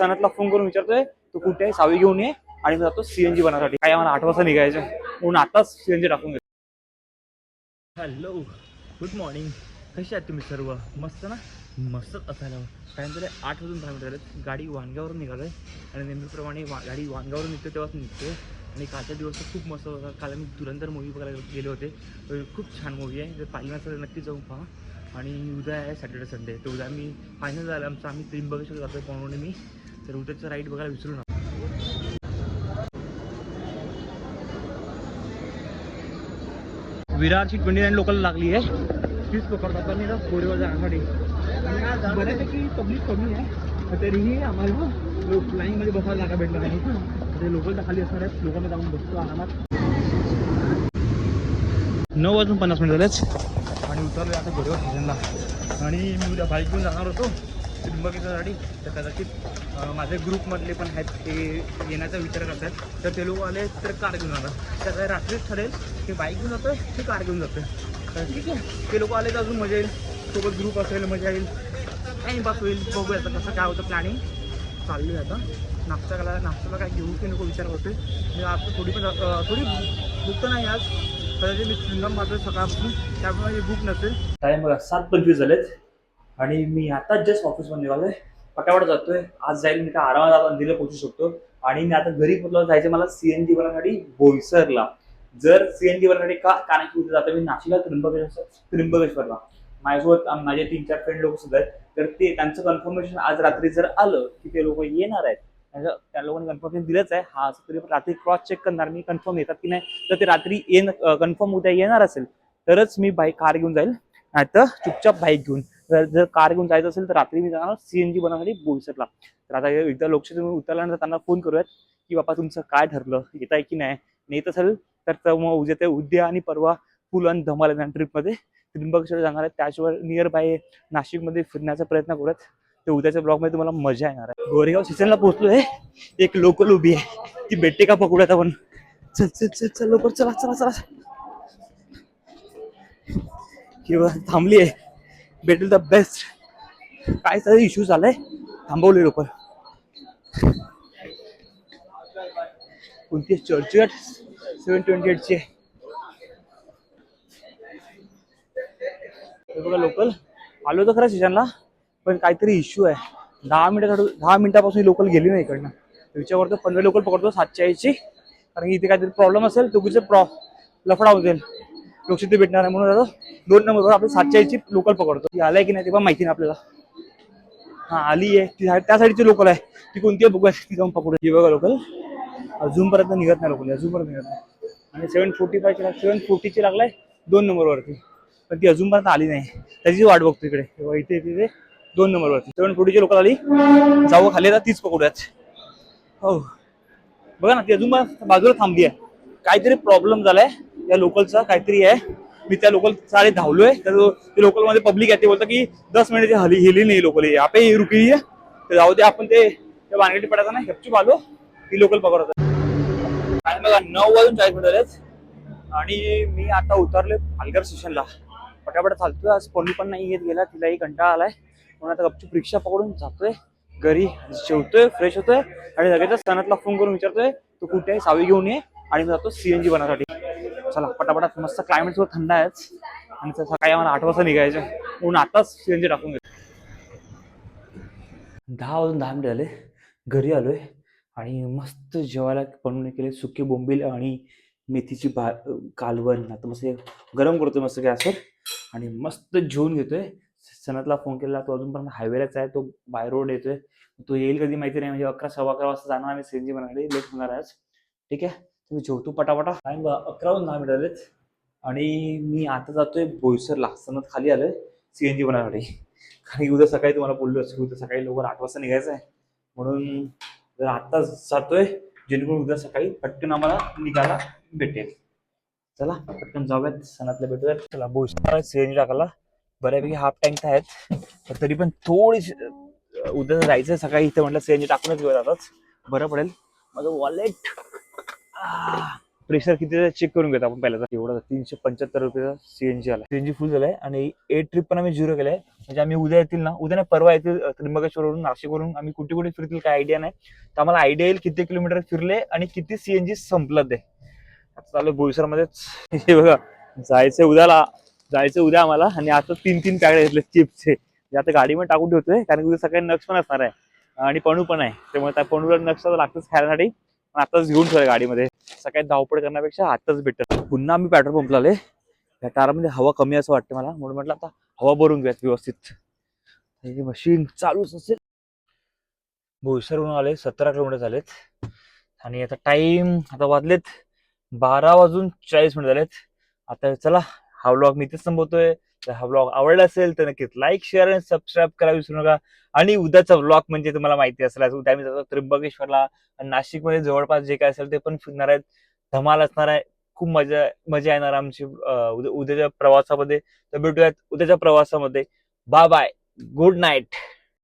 सणातला phone करून विचारतोय तू कुठे आहे? सावी घेऊन ये आणि मी जातो सीएनजी बनवण्यासाठी काय आम्हाला आठ वाजता निघायचं? म्हणून आताच सीएनजी टाकून घेतो हॅलो गुड मॉर्निंग कसे आहात तुम्ही सर्व? मस्त ना? मस्तच असायला कारण तरी आठ वाजून दहा मिनिटं झालेत. गाडी वांग्यावरून आहे आणि नेहमीप्रमाणे वा गाडी वांग्यावरून निघते तेव्हाच निघते आणि कालचा दिवस तर खूप मस्त होता. काल आम्ही धुरंधर मूवी बघायला गेले होते. खूप छान मूवी आहे. जर पाहिजे नसेल नक्की जाऊन पहा. आणि उद्या आहे सॅटर्डे संडे तर उद्या आम्ही फायनल झालं. आमचं आम्ही त्रिंबकेश्वर जातोय पाहुणे मी तर उद्याचं राईड बघायला विसरू नका. विरारची ट्वेंटी नाईन लोकल लागली आहे. तीच पकडतात पण ना गोरेवर जाण्यासाठी आणि आज बऱ्यापैकी पब्लिक कमी आहे. तरीही आम्हाला फ्लाईंगमध्ये बसायला जागा भेटला नाही. ते लोकल तर खाली असणार आहेत. लोकांना जाऊन बसतो आरामात. नऊ वाजून पन्नास मिनिट झालेच आणि उतरलो आता गोरेवर स्टेशनला आणि मी उद्या बाईक घेऊन जाणार होतो. त्रिंबकेश्वरसाठी तर कदाचित माझे ग्रुपमधले पण आहेत ते येण्याचा विचार करतात. तर ते लोक आले तर कार घेऊन जातात. तर रात्रीच ठरेल की बाईक घेऊन जातं की कार घेऊन जातं तर ठीक आहे. ते लोक आले तर अजून मजा येईल. सोबत ग्रुप असेल मजा येईल. टाईमपास होईल. बघूया आता कसं काय होतं प्लॅनिंग चालली आहे आता. नाश्ता कला नाश्त्याला काय घेऊ की नको विचार करतोय मी आज थोडी पण थोडी भूक तर नाही आज. कदाचित मी चिंगम मात्र सकाळपासून. त्यामुळे माझी भूक नसेल. टाईम बघा सात पंचवीस झालेत. आणि मी आता जस्ट ऑफिसमध्ये निघालोय. पटापट जातोय. आज जाईल मी तर आरामात आता दिलं पोहोचू शकतो. आणि मी आता घरी पोहोचलो जायचं मला सीएनजी वरासाठी बोईसरला. जर सीएनजी वरासाठी का कारण की उद्या जातो मी नाशिकला त्र्यंबकेश्वर त्र्यंबकेश्वरला. माझ्यासोबत माझे तीन चार फ्रेंड लोक सुद्धा आहेत. तर ते त्यांचं कन्फर्मेशन आज रात्री जर आलं की ते लोक येणार आहेत त्या लोकांनी कन्फर्मेशन दिलंच आहे. हा असं तरी रात्री क्रॉस चेक करणार. मी कन्फर्म येतात की नाही तर ते रात्री येण कन्फर्म उद्या येणार असेल. तरच मी बाईक कार घेऊन जाईल. नाही तर चुपचाप बाईक घेऊन. जर कार घेऊन जायचं असेल तर रात्री मी जाणार सीएनजी बनवण्यासाठी बोईसरला. तर आता एकदा लोकशाही तुम्ही उतरल्यानंतर त्यांना फोन करूयात की बाबा तुमचं काय ठरलं? येत आहे की नाही? नेत असेल तर मग उद्या ते उद्या आणि परवा फुल आणि धमाल येणार ट्रिपमध्ये. त्रिंबकेश्वर जाणार आहे. त्याशिवाय नियर बाय नाशिकमध्ये फिरण्याचा प्रयत्न करूयात. तर उद्याच्या ब्लॉगमध्ये तुम्हाला मजा येणार आहे. गोरेगाव स्टेशनला पोहोचलोय. एक लोकल उभी आहे. ती भेटते का पकडूयात आपण? चल चल चल चल लवकर चला चला चला. किंवा थांबली आहे. भेटेल द बेस्ट काय तरी इश्यू झालाय. थांबवले लोक. कोणती चर्च सेवन ट्वेंटी एटची आहे. बघा लोकल आलो तर खरं स्टेशनला पण काहीतरी इश्यू आहे. दहा मिनिटं दहा मिनिटापासून लोकल गेली नाही इकडनं. विचार करतो पंधरा लोकल पकडतो सातशे ऐंशी. कारण की इथे काहीतरी प्रॉब्लेम असेल तो प्रॉ लफडा होतील लोक भेटणार आहे म्हणून दोन नंबरवर आपण सातशे ची लोकल पकडतो. ती आलाय की नाही ते पण माहिती नाही आपल्याला. हा आली आहे. ती त्या साईडची लोकल आहे. ती कोणती आहे? बघूया. ती जाऊन पकडू. ही बघा लोकल अजूनपर्यंत निघत नाही लोकल अजूनपर्यंत निघत नाही. आणि सेवन फोर्टी फायची सेवन फोर्टीची लागलाय दोन नंबरवरती. पण ती अजूनपर्यंत आली नाही. त्याची वाट बघतो इकडे. इथे तिथे दोन नंबरवरती. सेवन फोर्टीची लोकल आली. जाऊ खाली तीच पकडूयात. हो. बघा ना ती अजून बाजूला थांबली आहे. काहीतरी प्रॉब्लेम झालाय. या लोकलचा काहीतरी आहे. मी त्या लोकल सारे धावलोय. तर ते लोकलमध्ये पब्लिक आहे ते बोलतं की दस मिनिट हली हिली नाही लोकल आप ही रुकी आहे. तर जाऊ दे आपण ते त्या वानगडी पडायचा ना हेपचूप आलो. ती लोकल पकडत आणि बघा नऊ वाजून चाळीस मिनिट झालेत. आणि मी आता उतरले पालघर स्टेशनला पटापट चालतोय. आज कोणी पण नाही येत गेला तिलाही कंटाळा आलाय. म्हणून आता गपचूप रिक्षा पकडून जातोय. घरी जेवतोय फ्रेश होतोय. आणि लगेच सणातला फोन करून विचारतोय तू कुठे आहे? सावी घेऊन ये. आणि मी जातो सीएनजी बनासाठी चला पटापटात मस्त क्लायमेट सुद्धा थंड आहेच. आणि तसं सकाळी आम्हाला आठ वाजता निघायचं. म्हणून आताच सीएनजी टाकून घेतो दहा वाजून दहा मिनिट झाले. घरी आलोय. आणि मस्त जेवायला बनवून केले सुके बोंबील आणि मेथीची भा कालवण. आता मस्त गरम करतोय मस्त गॅसवर. आणि मस्त जेवून घेतोय. सणातला फोन केला तो अजूनपर्यंत हायवेलाच आहे. तो बाय रोड येतोय. तो येईल कधी माहिती नाही. म्हणजे अकरा सव्वा अकरा वाजता जाणार आम्ही सीएनजी बनवायला. लेट होणार आहे आज. ठीक आहे? तुम्ही जेवतो पटापटा? काय अकरा दहा मिनिट आलेत. आणि मी आता जातोय बोईसरला सनत खाली आलोय सीएनजी बनवण्यासाठी कारण की उद्या सकाळी तुम्हाला बोललो असं उद्या सकाळी लवकर आठ वाजता निघायचं आहे म्हणून जर आता जातोय जेणेकरून उद्या सकाळी पटकन आम्हाला निघायला भेटेल. चला पटकन जाऊयात सणातल्या भेटूयात. चला बोईसर सीएनजी टाकायला. बऱ्यापैकी हाफ टँक आहेत. तरी पण थोडीशी उद्या जायचं सकाळी इथे म्हटलं सीएनजी टाकूनच घेऊयात आताच. बरं पडेल. माझं वॉलेट प्रेशर किती चेक करून घेतो आपण पहिल्याचा एवढा तीनशे पंच्याहत्तर रुपयाचा सीएनजी आला सीएनजी फुल झालाय आणि ए ट्रिप पण आम्ही झिरो केलाय. म्हणजे आम्ही उद्या येतील ना उद्या नाही परवा येतील अं, त्र्यंबकेश्वरवरून नाशिकवरून. आम्ही कुठे कुठे फिरतील काय आयडिया नाही. तर आम्हाला आयडिया येईल किती किलोमीटर फिरले आणि किती सीएनजी संपलं ते. चालू बोईसर मध्येच हे बघा जायचं उद्याला. जायचं उद्या आम्हाला. आणि आता तीन तीन पॅकेट घेतले चिप्सचे. जे आता गाडीमध्ये टाकून ठेवतोय कारण की उद्या सकाळी नक्स पण असणार आहे. आणि पणू पण आहे. त्यामुळे त्या पणूला नक्स तर लागतच खाण्यासाठी पण आताच घेऊन ठेवलं गाडीमध्ये. सकाळी धावपळ करण्यापेक्षा आताच बेटर पुन्हा आम्ही पेट्रोल पंपला आले या टारामध्ये हवा कमी असं वाटतं मला. म्हणून म्हटलं आता हवा भरून घ्यायच व्यवस्थित. मशीन चालूच असेल. भोईसरहून आले सतरा किलोमीटर झालेत. आणि आता टाइम आता वाजलेत बारा वाजून चाळीस मिनिट झालेत. आता चला हा व्लॉग मी इथेच संपवतोय तर हा ब्लॉग आवडला असेल तर नक्कीच लाईक शेअर आणि सबस्क्राईब करा विसरू नका. आणि उद्याचा ब्लॉग म्हणजे तुम्हाला माहिती असेल आज उद्या मी जातो त्र्यंबकेश्वरला. आणि नाशिकमध्ये जवळपास जे काय असेल ते पण फिरणार आहेत. धमाल असणार आहे. खूप मजा मजा येणार आमची उद्याच्या प्रवासामध्ये. तर भेटूयात उद्याच्या प्रवासामध्ये. Bye bye good night